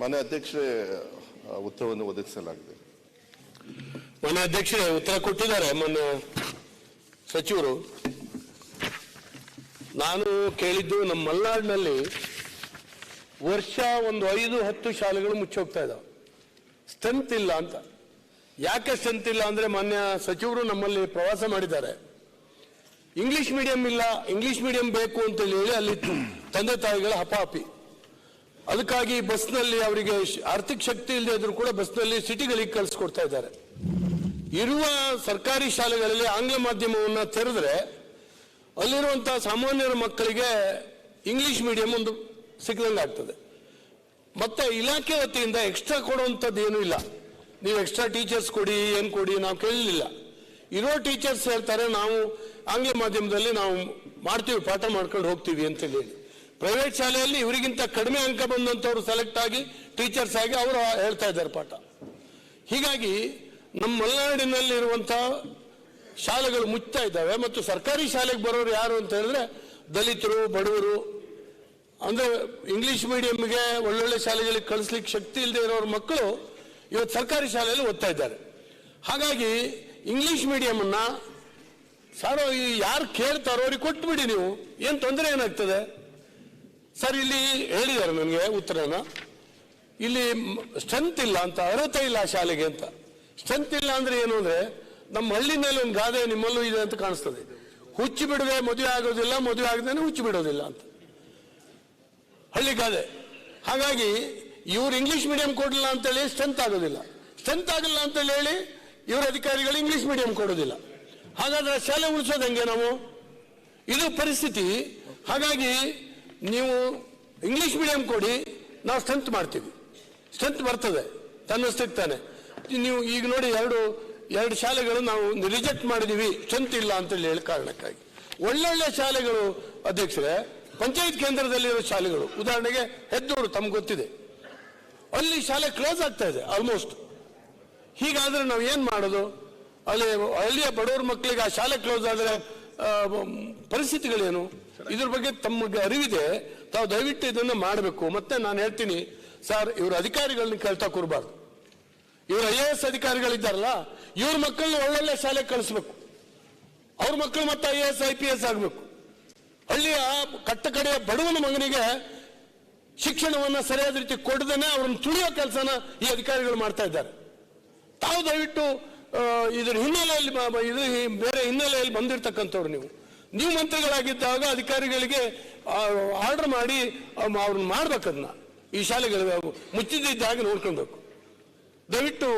ಮಾನ್ಯ ಅಧ್ಯಕ್ಷರೇ ಉತ್ತರವನ್ನು ಒದಗಿಸಲಾಗಿದೆ. ಮಾನ್ಯ ಅಧ್ಯಕ್ಷರೇ, ಉತ್ತರ ಕೊಟ್ಟಿದ್ದಾರೆ ಮೊನ್ನೆ ಸಚಿವರು. ನಾನು ಕೇಳಿದ್ದು ನಮ್ಮ ಮಲೆನಾಡಿನಲ್ಲಿ ವರ್ಷ ಒಂದು ಐದು ಹತ್ತು ಶಾಲೆಗಳು ಮುಚ್ಚೋಗ್ತಾ ಇದ್ದಾವೆ ಸ್ಟ್ರೆಂತ್ ಇಲ್ಲ ಅಂತ. ಯಾಕೆ ಸ್ಟ್ರೆಂತ್ ಇಲ್ಲ ಅಂದ್ರೆ ಮಾನ್ಯ ಸಚಿವರು ನಮ್ಮಲ್ಲಿ ಪ್ರವಾಸ ಮಾಡಿದ್ದಾರೆ. ಇಂಗ್ಲಿಷ್ ಮೀಡಿಯಂ ಇಲ್ಲ, ಇಂಗ್ಲಿಷ್ ಮೀಡಿಯಂ ಬೇಕು ಅಂತ ಹೇಳಿ ಅಲ್ಲಿ ತಂದೆ ತಾಯಿಗಳ ಹಪಾಹಪಿ ಅದಕ್ಕಾಗಿ ಬಸ್ನಲ್ಲಿ ಅವರಿಗೆ ಆರ್ಥಿಕ ಶಕ್ತಿ ಇಲ್ಲದೆ ಇದ್ರು ಕೂಡ ಬಸ್ನಲ್ಲಿ ಸಿಟಿಗಳಿಗೆ ಕಳಿಸ್ಕೊಡ್ತಾ ಇದ್ದಾರೆ. ಇರುವ ಸರ್ಕಾರಿ ಶಾಲೆಗಳಲ್ಲಿ ಆಂಗ್ಲ ಮಾಧ್ಯಮವನ್ನು ತೆರೆದ್ರೆ ಅಲ್ಲಿರುವಂತಹ ಸಾಮಾನ್ಯರ ಮಕ್ಕಳಿಗೆ ಇಂಗ್ಲಿಷ್ ಮೀಡಿಯಂ ಒಂದು ಸಿಕ್ಕದಂಗೆ ಆಗ್ತದೆ. ಮತ್ತೆ ಇಲಾಖೆ ವತಿಯಿಂದ ಎಕ್ಸ್ಟ್ರಾ ಕೊಡುವಂಥದ್ದು ಏನೂ ಇಲ್ಲ. ನೀವು ಎಕ್ಸ್ಟ್ರಾ ಟೀಚರ್ಸ್ ಕೊಡಿ, ಏನು ಕೊಡಿ ನಾವು ಕೇಳಲಿಲ್ಲ. ಇರೋ ಟೀಚರ್ಸ್ ಹೇಳ್ತಾರೆ, ನಾವು ಆಂಗ್ಲ ಮಾಧ್ಯಮದಲ್ಲಿ ನಾವು ಮಾಡ್ತೀವಿ, ಪಾಠ ಮಾಡ್ಕೊಂಡು ಹೋಗ್ತೀವಿ ಅಂತ ಹೇಳಿ. ಪ್ರೈವೇಟ್ ಶಾಲೆಯಲ್ಲಿ ಇವರಿಗಿಂತ ಕಡಿಮೆ ಅಂಕ ಬಂದಂಥವ್ರು ಸೆಲೆಕ್ಟ್ ಆಗಿ ಟೀಚರ್ಸ್ ಆಗಿ ಅವರು ಹೇಳ್ತಾ ಇದ್ದಾರೆ ಪಾಠ. ಹೀಗಾಗಿ ನಮ್ಮ ಮಲೆನಾಡಿನಲ್ಲಿರುವಂಥ ಶಾಲೆಗಳು ಮುಚ್ತಾ ಇದ್ದಾವೆ ಮತ್ತು ಸರ್ಕಾರಿ ಶಾಲೆಗೆ ಬರೋರು ಯಾರು ಅಂತ ಹೇಳಿದ್ರೆ ದಲಿತರು, ಬಡವರು, ಅಂದ್ರೆ ಇಂಗ್ಲಿಷ್ ಮೀಡಿಯಮ್ಗೆ ಒಳ್ಳೊಳ್ಳೆ ಶಾಲೆಗಳಿಗೆ ಕಳಿಸ್ಲಿಕ್ಕೆ ಶಕ್ತಿ ಇಲ್ಲದೆ ಇರೋರು ಮಕ್ಕಳು ಇವತ್ತು ಸರ್ಕಾರಿ ಶಾಲೆಯಲ್ಲಿ ಓದ್ತಾ ಇದ್ದಾರೆ. ಹಾಗಾಗಿ ಇಂಗ್ಲಿಷ್ ಮೀಡಿಯಮನ್ನು ಸಾರೋ ಯಾರು ಕೇಳ್ತಾರೋ ಅವ್ರಿಗೆ ಕೊಟ್ಬಿಡಿ ನೀವು, ಏನು ತೊಂದರೆ ಏನಾಗ್ತದೆ? ಸರ್, ಇಲ್ಲಿ ಹೇಳಿದ್ದಾರೆ ನನಗೆ ಉತ್ತರನ. ಇಲ್ಲಿ ಸ್ಟ್ರೆಂತ್ ಇಲ್ಲ ಅಂತ, ಅರ್ಹತೆ ಇಲ್ಲ ಶಾಲೆಗೆ ಅಂತ. ಸ್ಟ್ರೆಂತ್ ಇಲ್ಲ ಅಂದ್ರೆ ಏನು ಅಂದ್ರೆ, ನಮ್ಮ ಹಳ್ಳಿನಲ್ಲಿ ಒಂದು ಗಾದೆ ನಿಮ್ಮಲ್ಲೂ ಇದೆ ಅಂತ ಕಾಣಿಸ್ತದೆ. ಹುಚ್ಚಿ ಬಿಡದೆ ಮದುವೆ ಆಗೋದಿಲ್ಲ, ಮದುವೆ ಆಗದೇನೆ ಹುಚ್ಚಿ ಬಿಡೋದಿಲ್ಲ ಅಂತ. ಹಳ್ಳಿ ಗಾದೆ. ಹಾಗಾಗಿ, ಇವ್ರು ಇಂಗ್ಲಿಷ್ ಮೀಡಿಯಂ ಕೊಡಲಿಲ್ಲ ಅಂತೇಳಿ ಸ್ಟ್ರೆಂತ್ ಆಗೋದಿಲ್ಲ. ಸ್ಟ್ರೆಂತ್ ಆಗಲ್ಲ ಅಂತೇಳಿ ಹೇಳಿ, ಇವ್ರ ಅಧಿಕಾರಿಗಳು ಇಂಗ್ಲಿಷ್ ಮೀಡಿಯಂ ಕೊಡೋದಿಲ್ಲ. ಹಾಗಾದ್ರೆ ಶಾಲೆ ಉಳಿಸೋದು ಹೆಂಗೆ ನಾವು? ಇದು ಪರಿಸ್ಥಿತಿ. ಹಾಗಾಗಿ ನೀವು ಇಂಗ್ಲಿಷ್ ಮೀಡಿಯಂ ಕೊಡಿ, ನಾವು ಸ್ಟ್ರೆಂತ್ ಮಾಡ್ತೀವಿ. ಸ್ಟ್ರೆಂತ್ ಬರ್ತದೆ. ತನ್ನಷ್ಟಕ್ಕೆ ತಾನೆ. ನೀವು ಈಗ ನೋಡಿ ಎರಡು ಎರಡು ಶಾಲೆಗಳು ನಾವು ರಿಜೆಕ್ಟ್ ಮಾಡಿದೀವಿ ಸ್ಟ್ರೆಂತ್ ಇಲ್ಲ ಅಂತೇಳಿ ಹೇಳಿ ಕಾರಣಕ್ಕಾಗಿ. ಒಳ್ಳೊಳ್ಳೆ ಶಾಲೆಗಳು, ಅಧ್ಯಕ್ಷರೇ, ಪಂಚಾಯತ್ ಕೇಂದ್ರದಲ್ಲಿರೋ ಶಾಲೆಗಳು. ಉದಾಹರಣೆಗೆ ಹೆದ್ದೂರು ತಮ್ಗೆ ಗೊತ್ತಿದೆ. ಅಲ್ಲಿ ಶಾಲೆ ಕ್ಲೋಸ್ ಆಗ್ತಾ ಇದೆ ಆಲ್ಮೋಸ್ಟ್ ಹೀಗಾದ್ರೆ ನಾವು ಏನು ಮಾಡೋದು? ಅಲ್ಲಿ ಹಳ್ಳಿಯ ಬಡವ್ರ ಮಕ್ಕಳಿಗೆ ಆ ಶಾಲೆ ಕ್ಲೋಸ್ ಆದರೆ ಪರಿಸ್ಥಿತಿಗಳೇನು? ಇದ್ರ ಬಗ್ಗೆ ತಮಗೆ ಅರಿವಿದೆ. ತಾವು ದಯವಿಟ್ಟು ಇದನ್ನ ಮಾಡಬೇಕು. ಮತ್ತೆ ನಾನು ಹೇಳ್ತೀನಿ, ಸರ್, ಇವ್ರ ಅಧಿಕಾರಿಗಳನ್ನ ಕೇಳ್ತಾ ಕೂರಬಾರ್ದು. ಇವ್ರ ಐ ಎ ಎಸ್ ಅಧಿಕಾರಿಗಳಿದ್ದಾರಲ್ಲ, ಇವ್ರ ಮಕ್ಕಳನ್ನ ಒಳ್ಳೊಳ್ಳೆ ಶಾಲೆ ಕಳಿಸ್ಬೇಕು. ಅವ್ರ ಮಕ್ಕಳು ಮತ್ತೆ I A S, I P S ಆಗಬೇಕು. ಹಳ್ಳಿಯ ಕಟ್ಟ ಕಡೆಯ ಬಡವನ ಮಗನಿಗೆ ಶಿಕ್ಷಣವನ್ನ ಸರಿಯಾದ ರೀತಿ ಕೊಡದೇನೆ ಅವ್ರನ್ನ ತುಳಿಯೋ ಕೆಲಸನ ಈ ಅಧಿಕಾರಿಗಳು ಮಾಡ್ತಾ ಇದ್ದಾರೆ. ತಾವು ದಯವಿಟ್ಟು ಇದ್ರ ಹಿನ್ನೆಲೆಯಲ್ಲಿ ಬೇರೆ ಹಿನ್ನೆಲೆಯಲ್ಲಿ ಬಂದಿರತಕ್ಕಂಥವ್ರು ನೀವು. ನೀವು ಮಂತ್ರಿಗಳಾಗಿದ್ದಾಗ ಅಧಿಕಾರಿಗಳಿಗೆ ಆರ್ಡರ್ ಮಾಡಿ ಅವ್ರನ್ನ ಮಾಡ್ಬೇಕದನ್ನ ಈ ಶಾಲೆಗಳು ಮುಚ್ಚಿದ್ದಾಗ ನೋಡ್ಕೊಳ್ಬೇಕು. ದಯವಿಟ್ಟು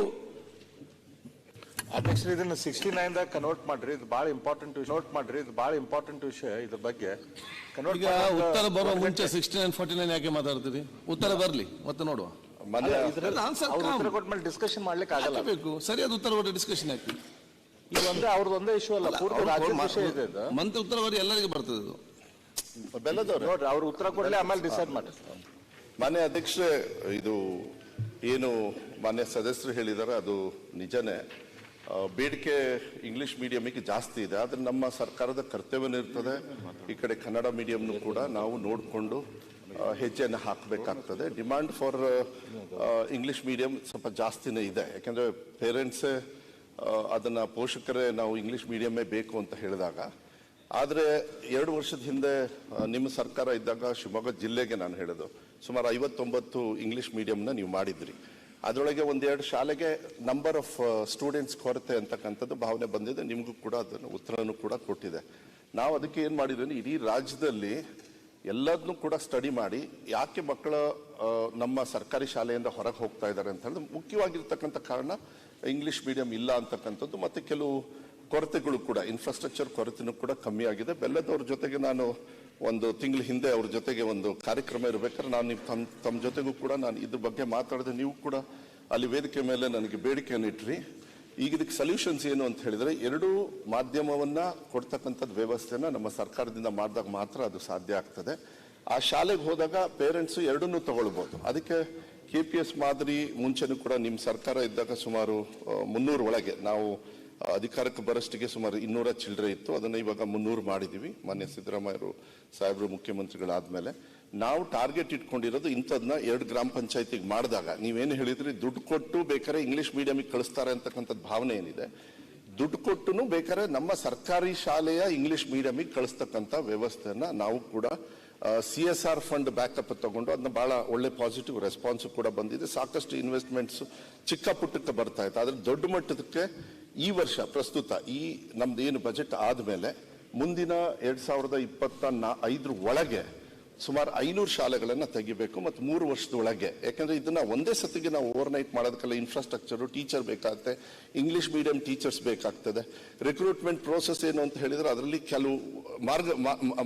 ಅಧ್ಯಕ್ಷರು ಇದನ್ನ ಸಿಕ್ಸ್ಟಿ ನೈನ್ ದಾಗ ಕನ್ವರ್ಟ್ ಮಾಡ್ರಿ. ಇದು ಬಹಳ ಇಂಪಾರ್ಟೆಂಟ್ ನೋಟ್ ಮಾಡ್ರಿ ಇದು ಬಹಳ ಇಂಪಾರ್ಟೆಂಟ್ ವಿಷಯ ಇದ್ರ ಬಗ್ಗೆ. ಕನ್ವರ್ಟ್ ಉತ್ತರ ಬರುವ ಮುಂಚೆ ಸಿಕ್ಸ್ಟಿ ನೈನ್ ಫಾರ್ಟಿ ನೈನ್ ಯಾಕೆ ಮಾತಾಡ್ತೀರಿ? ಉತ್ತರ ಬರ್ಲಿ ಮತ್ತೆ ನೋಡುವ. ಡಿಸ್ಕಷನ್ ಮಾಡ್ಲಿಕ್ಕೆ ಆಗಲ್ಲ ಬೇಕು? ಸರಿಯಾದ ಉತ್ತರ ಕೊಟ್ಟು ಡಿಸ್ಕಷನ್ ಹಾಕಿ ಇದು ಅಂದ್ರೆ ಅವ್ರದ್ದು ಒಂದೇ ಇಶ್ಯೂ ಅಲ್ಲ ಪೂರ್ತಿ ರಾಜ್ಯದ ವಿಷಯ ಇದೆ ಇದು. ಮಂತ್ ಉತ್ತರ ಬರೀ ಎಲ್ಲರಿಗೂ ಬರ್ತದೆ ಇದು. ಬೆಲ್ಲದವ್ರು? ನೋಡ್ರಿ ಅವ್ರ ಉತ್ತರ ಕೊಡಲಿ ಆಮೇಲೆ ಡಿಸೈಡ್ ಮಾಡಿ. ಮಾನ್ಯ ಅಧ್ಯಕ್ಷರೇ ಇದು ಏನು ಮಾನ್ಯ ಸದಸ್ಯರು ಹೇಳಿದ್ದಾರೆ ಅದು ನಿಜನೇ. ಆ, ಬೇಡಿಕೆ ಇಂಗ್ಲಿಷ್ ಮೀಡಿಯಮಿಗೆ ಜಾಸ್ತಿ ಇದೆ ಆದರೆ ನಮ್ಮ ಸರ್ಕಾರದ ಕರ್ತವ್ಯನೂ ಇರ್ತದೆ. ಈ ಕಡೆ ಕನ್ನಡ ಮೀಡಿಯಂನು ಕೂಡ ನಾವು ನೋಡಿಕೊಂಡು ಹೆಜ್ಜೆಯನ್ನು ಹಾಕಬೇಕಾಗ್ತದೆ. ಡಿಮ್ಯಾಂಡ್ ಫಾರ್ ಇಂಗ್ಲಿಷ್ ಮೀಡಿಯಂ ಸ್ವಲ್ಪ ಜಾಸ್ತಿನೇ ಇದೆ. ಯಾಕೆಂದರೆ ಪೇರೆಂಟ್ಸೇ ಅದನ್ನು ಪೋಷಕರೇ ನಾವು ಇಂಗ್ಲಿಷ್ ಮೀಡಿಯಮ್ಮೇ ಬೇಕು ಅಂತ ಹೇಳಿದಾಗ, ಆದರೆ ಎರಡು ವರ್ಷದ ಹಿಂದೆ ನಿಮ್ಮ ಸರ್ಕಾರ ಇದ್ದಾಗ ಶಿವಮೊಗ್ಗ ಜಿಲ್ಲೆಗೆ ನಾನು ಹೇಳೋದು ಸುಮಾರು ಐವತ್ತೊಂಬತ್ತು ಇಂಗ್ಲಿಷ್ ಮೀಡಿಯಂನ ನೀವು ಮಾಡಿದ್ರಿ. ಅದರೊಳಗೆ ಒಂದೆರಡು ಶಾಲೆಗೆ ನಂಬರ್ ಆಫ್ ಸ್ಟೂಡೆಂಟ್ಸ್ ಕೊರತೆ ಅಂತಕ್ಕಂಥದ್ದು ಭಾವನೆ ಬಂದಿದೆ, ನಿಮಗೂ ಕೂಡ ಅದನ್ನು ಉತ್ತರನೂ ಕೂಡ ಕೊಟ್ಟಿದೆ. ನಾವು ಅದಕ್ಕೆ ಏನು ಮಾಡಿದ್ವಿ, ಇಡೀ ರಾಜ್ಯದಲ್ಲಿ ಎಲ್ಲದನ್ನು ಕೂಡ ಸ್ಟಡಿ ಮಾಡಿ, ಯಾಕೆ ಮಕ್ಕಳು ನಮ್ಮ ಸರ್ಕಾರಿ ಶಾಲೆಯಿಂದ ಹೊರಗೆ ಹೋಗ್ತಾ ಇದ್ದಾರೆ ಅಂತ ಹೇಳಿದ್ರೆ ಮುಖ್ಯವಾಗಿರ್ತಕ್ಕಂಥ ಕಾರಣ ಇಂಗ್ಲಿಷ್ ಮೀಡಿಯಂ ಇಲ್ಲ ಅಂತಕ್ಕಂಥದ್ದು, ಮತ್ತೆ ಕೆಲವು ಕೊರತೆಗಳು ಕೂಡ ಇನ್ಫ್ರಾಸ್ಟ್ರಕ್ಚರ್ ಕೊರತೆನೂ ಕೂಡ ಕಮ್ಮಿ ಆಗಿದೆ. ಬೆಲ್ಲದವ್ರ ಜೊತೆಗೆ ನಾನು ಒಂದು ತಿಂಗಳ ಹಿಂದೆ ಅವ್ರ ಜೊತೆಗೆ ಒಂದು ಕಾರ್ಯಕ್ರಮ ಇರಬೇಕಾದ್ರೆ ನಾನು ನಿಮ್ಮ ತಮ್ಮ ತಮ್ಮ ಜೊತೆಗೂ ಕೂಡ ನಾನು ಇದ್ರ ಬಗ್ಗೆ ಮಾತಾಡಿದೆ. ನೀವು ಕೂಡ ಅಲ್ಲಿ ವೇದಿಕೆ ಮೇಲೆ ನನಗೆ ಬೇಡಿಕೆಯನ್ನು ಇಟ್ರಿ. ಈಗ ಇದಕ್ಕೆ ಸೊಲ್ಯೂಷನ್ಸ್ ಏನು ಅಂತ ಹೇಳಿದರೆ, ಎರಡೂ ಮಾಧ್ಯಮವನ್ನು ಕೊಡ್ತಕ್ಕಂಥದ್ದು ವ್ಯವಸ್ಥೆನ ನಮ್ಮ ಸರ್ಕಾರದಿಂದ ಮಾಡಿದಾಗ ಮಾತ್ರ ಅದು ಸಾಧ್ಯ ಆಗ್ತದೆ. ಆ ಶಾಲೆಗೆ ಹೋದಾಗ ಪೇರೆಂಟ್ಸು ಎರಡನ್ನೂ ತಗೊಳ್ಬೋದು. ಅದಕ್ಕೆ ಕೆ ಪಿ ಎಸ್ ಮಾದರಿ ಮುಂಚೆನೂ ಕೂಡ ನಿಮ್ಮ ಸರ್ಕಾರ ಇದ್ದಾಗ ಸುಮಾರು ಮುನ್ನೂರು ಒಳಗೆ ನಾವು ಅಧಿಕಾರಕ್ಕೆ ಬರೋಷ್ಟಿಗೆ ಸುಮಾರು ಇನ್ನೂರ ಚಿಲ್ಲರೆ ಇತ್ತು. ಅದನ್ನು ಇವಾಗ ಮುನ್ನೂರು ಮಾಡಿದ್ದೀವಿ ಮಾನ್ಯ ಸಿದ್ದರಾಮಯ್ಯರು, ಸಾಹೇಬರು ಮುಖ್ಯಮಂತ್ರಿಗಳಾದಮೇಲೆ ನಾವು ಟಾರ್ಗೆಟ್ ಇಟ್ಕೊಂಡಿರೋದು ಇಂಥದ್ನ ಎರಡು ಗ್ರಾಮ ಪಂಚಾಯತಿಗೆ ಮಾಡಿದಾಗ. ನೀವೇನು ಹೇಳಿದ್ರಿ, ದುಡ್ಡು ಕೊಟ್ಟು ಬೇಕಾದ್ರೆ ಇಂಗ್ಲೀಷ್ ಮೀಡಿಯಮಿಗೆ ಕಳಿಸ್ತಾರೆ ಅಂತಕ್ಕಂಥದ್ದು ಭಾವನೆ ಏನಿದೆ? ದುಡ್ಡು ಕೊಟ್ಟು ಬೇಕಾದ್ರೆ ನಮ್ಮ ಸರ್ಕಾರಿ ಶಾಲೆಯ ಇಂಗ್ಲೀಷ್ ಮೀಡಿಯಮಿಗೆ ಕಳಿಸ್ತಕ್ಕಂಥ ವ್ಯವಸ್ಥೆಯನ್ನು ನಾವು ಕೂಡ C S R fund backup ತಗೊಂಡು ಅದನ್ನ ಬಹಳ ಒಳ್ಳೆ ಪಾಸಿಟಿವ್ ರೆಸ್ಪಾನ್ಸ್ ಕೂಡ ಬಂದಿದೆ. ಸಾಕಷ್ಟು ಇನ್ವೆಸ್ಟ್ಮೆಂಟ್ಸ್ ಚಿಕ್ಕ ಪುಟ್ಟಕ್ಕೆ ಬರ್ತಾ ಇತ್ತು. ಆದ್ರೆ ದೊಡ್ಡ ಮಟ್ಟದಕ್ಕೆ ಈ ವರ್ಷ ಪ್ರಸ್ತುತ ಈ ನಮ್ದು ಏನು ಬಜೆಟ್ ಆದ್ಮೇಲೆ ಮುಂದಿನ ಎರಡ್ ಸಾವಿರದ ಇಪ್ಪತ್ತ ಐದರ ಒಳಗೆ ಸುಮಾರು ಐನೂರು ಶಾಲೆಗಳನ್ನು ತೆಗಿಬೇಕು ಮತ್ತು ಮೂರು ವರ್ಷದೊಳಗೆ. ಯಾಕಂದರೆ ಇದನ್ನ ಒಂದೇ ಸತಿಗೆ ನಾವು ಓವರ್ ನೈಟ್ ಮಾಡೋದಕ್ಕೆಲ್ಲ ಇನ್ಫ್ರಾಸ್ಟ್ರಕ್ಚರು ಟೀಚರ್ ಬೇಕಾಗುತ್ತೆ ಇಂಗ್ಲಿಷ್ ಮೀಡಿಯಂ ಟೀಚರ್ಸ್ ಬೇಕಾಗ್ತದೆ. ರಿಕ್ರೂಟ್ಮೆಂಟ್ ಪ್ರೋಸೆಸ್ ಏನು ಅಂತ ಹೇಳಿದ್ರೆ ಅದರಲ್ಲಿ ಕೆಲವು ಮಾರ್ಗ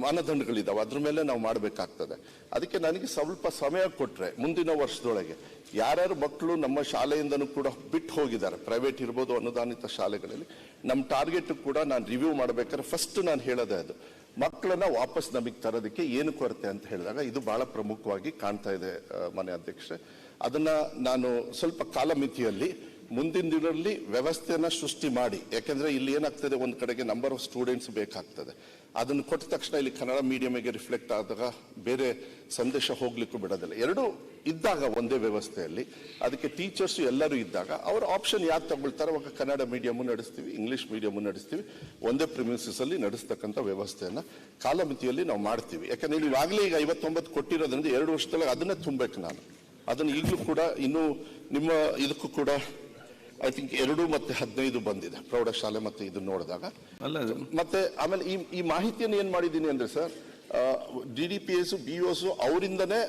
ಮಾನದಂಡಗಳಿದ್ದಾವೆ ಅದ್ರ ಮೇಲೆ ನಾವು ಮಾಡಬೇಕಾಗ್ತದೆ. ಅದಕ್ಕೆ ನನಗೆ ಸ್ವಲ್ಪ ಸಮಯ ಕೊಟ್ಟರೆ ಮುಂದಿನ ವರ್ಷದೊಳಗೆ ಯಾರ್ಯಾರು ಮಕ್ಕಳು ನಮ್ಮ ಶಾಲೆಯಿಂದನೂ ಕೂಡ ಬಿಟ್ಟು ಹೋಗಿದ್ದಾರೆ ಪ್ರೈವೇಟ್ ಇರ್ಬೋದು ಅನುದಾನಿತ ಶಾಲೆಗಳಲ್ಲಿ ನಮ್ಮ ಟಾರ್ಗೆಟ್ ಕೂಡ ನಾನು ರಿವ್ಯೂ ಮಾಡಬೇಕಾದ್ರೆ ಫಸ್ಟ್ ನಾನು ಹೇಳೋದೇ ಅದು. ಮಕ್ಕಳನ್ನ ವಾಪಸ್ ನಮಗೆ ತರೋದಕ್ಕೆ ಏನು ಕೊರತೆ ಅಂತ ಹೇಳಿದಾಗ ಇದು ಬಹಳ ಪ್ರಮುಖವಾಗಿ ಕಾಣ್ತಾ ಇದೆ ಮನೆ ಅಧ್ಯಕ್ಷೆ ಅದನ್ನ ನಾನು ಸ್ವಲ್ಪ ಕಾಲಮಿತಿಯಲ್ಲಿ ಮುಂದಿನ ದಿನದಲ್ಲಿ ವ್ಯವಸ್ಥೆಯನ್ನು ಸೃಷ್ಟಿ ಮಾಡಿ. ಯಾಕೆಂದರೆ ಇಲ್ಲಿ ಏನಾಗ್ತದೆ, ಒಂದು ಕಡೆಗೆ ನಂಬರ್ ಆಫ್ ಸ್ಟೂಡೆಂಟ್ಸ್ ಬೇಕಾಗ್ತದೆ. ಅದನ್ನು ಕೊಟ್ಟ ತಕ್ಷಣ ಇಲ್ಲಿ ಕನ್ನಡ ಮೀಡಿಯಮಿಗೆ ರಿಫ್ಲೆಕ್ಟ್ ಆದಾಗ ಬೇರೆ ಸಂದೇಶ ಹೋಗ್ಲಿಕ್ಕೂ ಬಿಡೋದಿಲ್ಲ. ಎರಡೂ ಇದ್ದಾಗ ಒಂದೇ ವ್ಯವಸ್ಥೆಯಲ್ಲಿ. ಅದಕ್ಕೆ ಟೀಚರ್ಸ್ ಎಲ್ಲರೂ ಇದ್ದಾಗ ಅವರ ಆಪ್ಷನ್ ಯಾರು ತಗೊಳ್ತಾರೆ ಅವಾಗ ಕನ್ನಡ ಮೀಡಿಯಂ ನಡೆಸ್ತೀವಿ ಇಂಗ್ಲಿಷ್ ಮೀಡಿಯಂ ನಡೆಸ್ತೀವಿ. ಒಂದೇ ಪ್ರಿಮಿಸಸ್ ಅಲ್ಲಿ ನಡೆಸ್ತಕ್ಕಂಥ ವ್ಯವಸ್ಥೆಯನ್ನು ಕಾಲಮಿತಿಯಲ್ಲಿ ನಾವು ಮಾಡ್ತೀವಿ. ಯಾಕಂದ್ರೆ ಈಗಾಗಲೇ ಈಗ ಐವತ್ತೊಂಬತ್ತು ಕೊಟ್ಟಿರೋದ್ರಿಂದ ಎರಡು ವರ್ಷದೊಳಗೆ ಅದನ್ನೇ ತುಂಬಬೇಕು ನಾನು. ಅದನ್ನು ಈಗಲೂ ಕೂಡ ಇನ್ನೂ ನಿಮ್ಮ ಇದಕ್ಕೂ ಕೂಡ ಐ ಥಿಂಕ್ ಎರಡು ಮತ್ತೆ ಹದಿನೈದು ಬಂದಿದೆ. ಪ್ರೌಢಶಾಲೆ ಮತ್ತೆ ಇದು ನೋಡಿದಾಗ. ಅಲ್ಲ ಮತ್ತೆ ಆಮೇಲೆ ಈ ಈ ಮಾಹಿತಿಯನ್ನು ಏನು ಮಾಡಿದ್ದೀನಿ ಅಂದ್ರೆ sir D D P S B Os ಅವರಿಂದನೇ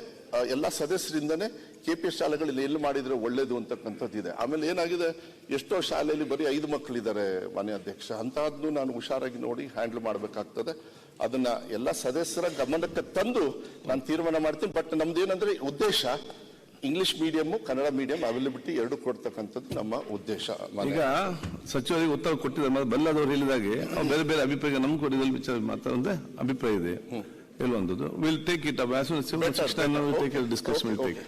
ಎಲ್ಲ ಸದಸ್ಯರಿಂದನೇ ಕೆ ಪಿ ಎಸ್ ಶಾಲೆಗಳಲ್ಲಿ ಎಲ್ಲಿ ಮಾಡಿದರೆ ಒಳ್ಳೇದು ಅಂತಕ್ಕಂಥದ್ದು ಇದೆ. ಆಮೇಲೆ ಏನಾಗಿದೆ ಎಷ್ಟೋ ಶಾಲೆಯಲ್ಲಿ ಬರೀ ಐದು ಮಕ್ಕಳಿದ್ದಾರೆ ಮನೆ ಅಧ್ಯಕ್ಷ. ಅಂತಹದ್ದು ನಾನು ಹುಷಾರಾಗಿ ನೋಡಿ ಹ್ಯಾಂಡಲ್ ಮಾಡಬೇಕಾಗ್ತದೆ. ಅದನ್ನ ಎಲ್ಲ ಸದಸ್ಯರ ಗಮನಕ್ಕೆ ತಂದು ನಾನು ತೀರ್ಮಾನ ಮಾಡ್ತೀನಿ. ಬಟ್ ನಮ್ದು ಏನಂದ್ರೆ ಉದ್ದೇಶ English medium Kannada medium availability ಎರಡು ಕೊಡ್ತಕ್ಕಂಥದ್ದು ನಮ್ಮ ಉದ್ದೇಶ ಈಗ ಸಚಿವರಿಗೆ ಉತ್ತರ ಕೊಟ್ಟಿದ್ದಾರೆ ಮತ್ತೆ ಬಲ್ಲದವರು ಹೇಳಿದಾಗೆ ಬೇರೆ ಬೇರೆ ಅಭಿಪ್ರಾಯ ನಮ್ಗೆ ಕೊಟ್ಟಿದ್ದಲ್ಲಿ ವಿಚಾರ ವಿಚಾರ ಒಂದು ಅಭಿಪ್ರಾಯ ಇದೆ. ಹೇಳುವಂಥದ್ದು. Will take it up as take discuss will take